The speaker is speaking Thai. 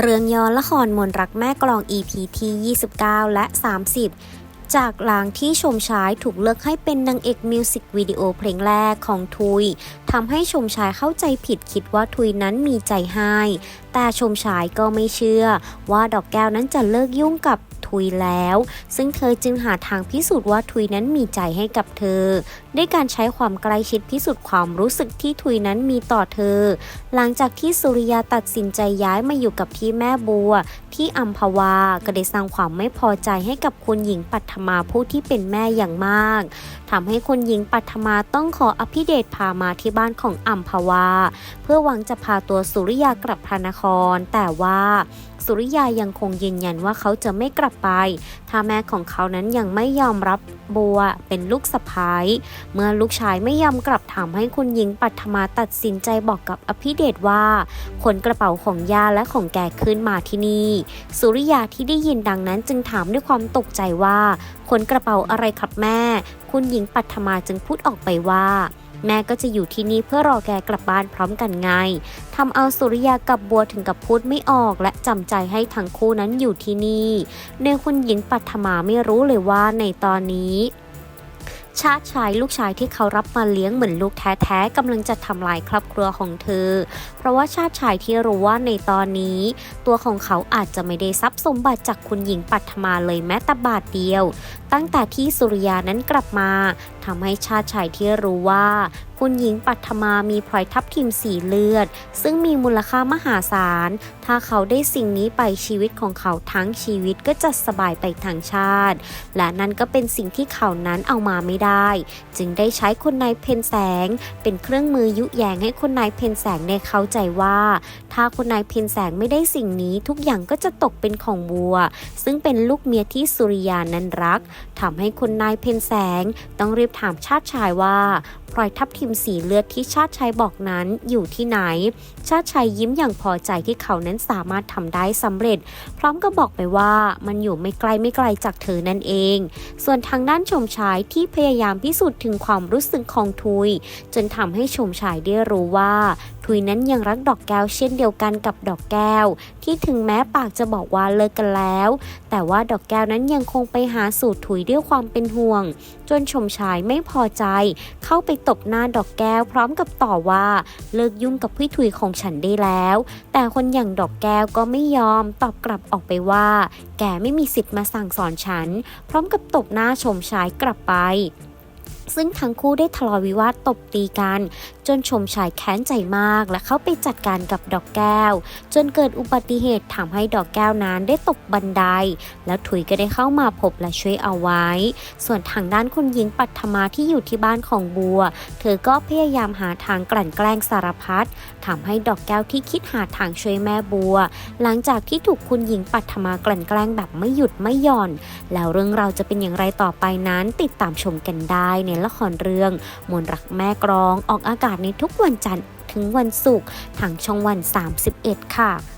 เรื่องย้อนละครมนรักแม่กลอง EP ที่ 29 และ 30 จากหลางที่ชมชายถูกเลือกให้เป็นนางเอกมิวสิกวิดีโอเพลงแรกของทุยทำให้ชมชายเข้าใจผิดคิดว่าทุยนั้นมีใจให้ แต่ชมชายก็ไม่เชื่อ ว่าดอกแก้วนั้นจะเลิกยุ่งกับทุยแล้ว ซึ่งเธอจึงหาทางพิสูจน์ว่าทุยนั้นมีใจให้กับเธอ ด้วยการใช้ความใกล้ชิดพิสูจน์ความรู้สึกที่ทุยนั้นมีต่อเธอ หลังจากที่สุริยาตัดสินใจย้ายมาอยู่กับที่แม่บัว ที่อัมพวาก็ได้สร้างความไม่พอใจให้กับคุณหญิงปัทมาผู้ที่เป็นแม่อย่างมากทำให้คุณหญิงปัทมาต้องขออภิเดชพามาที่บ้านของอัมพวา เพื่อหวังจะพาตัวสุริยากลับพระนคร แต่ว่า สุริยายังคงยืนยันว่าเขาจะไม่กลับไป ถ้าแม่ของเขานั้นยังไม่ยอมรับบัวเป็นลูกสะพ้ายเมื่อลูกชายไม่ยอมกลับถามให้คุณหญิงปัทมาตัดสินใจบอกกับอภิเดชว่าขนกระเป๋าของยาและของแกขึ้นมาที่นี่ สุริยาที่ได้ยินดังนั้นจึงถามด้วยความตกใจว่าขนกระเป๋าอะไรครับแม่ คุณหญิงปัทมาจึงพูดออกไปว่า แม่ก็จะอยู่ที่นี่เพื่อรอแกกลับบ้านพร้อมกันไงทำเอาสุริยากับบัวถึงกับพูดไม่ออก และจำใจให้ทั้งคู่นั้นอยู่ที่นี่ในคุณหญิงปัทมาไม่รู้เลยว่าในตอนนี้ชาติชายลูกชายที่เขารับมาเลี้ยงเหมือนลูกแท้ๆกำลังจะทำลายครอบครัวของเธอ เพราะว่าชาติชายที่รู้ว่าในตอนนี้ ตัวของเขาอาจจะไม่ได้ทรัพย์สมบัติจากคุณหญิงปัทมาเลยแม้แต่บาทเดียว ตั้งแต่ที่สุริยานั้นกลับมา ทำให้ชาติชายที่รู้ว่า คุณหญิงปัทมามีพลอยทับทิมสีเลือด ซึ่งมีมูลค่ามหาศาล ถ้าเขาได้สิ่งนี้ไปชีวิตของเขาทั้งชีวิตก็จะสบายไปทางชาติ และนั่นก็เป็นสิ่งที่เขานั้นเอามาไม่ได้ จึงได้ใช้คนนายเพนแสง เป็นเครื่องมือยุแยงให้คนนายเพนแสงได้เข้าใจว่า ถ้าคนนายเพนแสงไม่ได้สิ่งนี้ทุกอย่างก็จะตกเป็นของบัว ซึ่งเป็นลูกเมียที่สุริยานั้นรักทำให้คนนายเพนแสงต้องรีบถามชาติชายว่าพลอยทับทิมสีเลือดที่ชาติชายบอกนั้นอยู่ที่ไหน ชาติชายยิ้มอย่างพอใจที่เขานั้นสามารถทำได้สำเร็จ พร้อมกับบอกไปว่ามันอยู่ไม่ไกลไม่ไกลจากเธอนั่นเอง ส่วนทางด้านชมชายที่พยายามพิสูจน์ถึงความรู้สึกของทุย จนทำให้ชมชายได้รู้ว่า ทุยนั้นยังรักดอกแก้วเช่นเดียวกันกับดอกแก้ว ที่ถึงแม้ปากจะบอกว่าเลิกกันแล้ว แต่ว่าดอกแก้วนั้นยังคงไปหาสูตรถุยด้วยความเป็นห่วง จนชมชายไม่พอใจ เข้าไปตบหน้าดอกแก้วพร้อมกับต่อว่าเลิกยุ่งกับพี่ถุยของฉันได้แล้ว แต่คนอย่างดอกแก้วก็ไม่ยอมตอบกลับออกไปว่า แกไม่มีสิทธิ์มาสั่งสอนฉัน พร้อมกับตบหน้าชมชายกลับไป ซึ่งทั้งคู่ได้ทะเลาะวิวาทตบตีกัน จนชมชายแค้นใจมาก และเข้าไปจัดการกับดอกแก้ว จนเกิดอุบัติเหตุทำให้ดอกแก้วนั้นได้ตกบันได แล้วถุยก็ได้เข้ามาพบและช่วยเอาไว้ ส่วนทางด้านคุณหญิงปัทมาที่อยู่ที่บ้านของบัว เธอก็พยายามหาทางกลั่นแกล้งสารพัดทำให้ดอกแก้วที่คิดหาทางช่วยแม่บัว หลังจากที่ถูกคุณหญิงปัทมากลั่นแกล้งแบบไม่หยุดไม่หย่อน แล้วเรื่องเราวจะเป็นอย่างไรต่อไปนั้นติดตามชมกันได้ในละครเรื่อง มนรักแม่กรองออกอากาศในทุกวันจันทร์ถึงวันศุกร์ทางช่องวัน 31 ค่ะ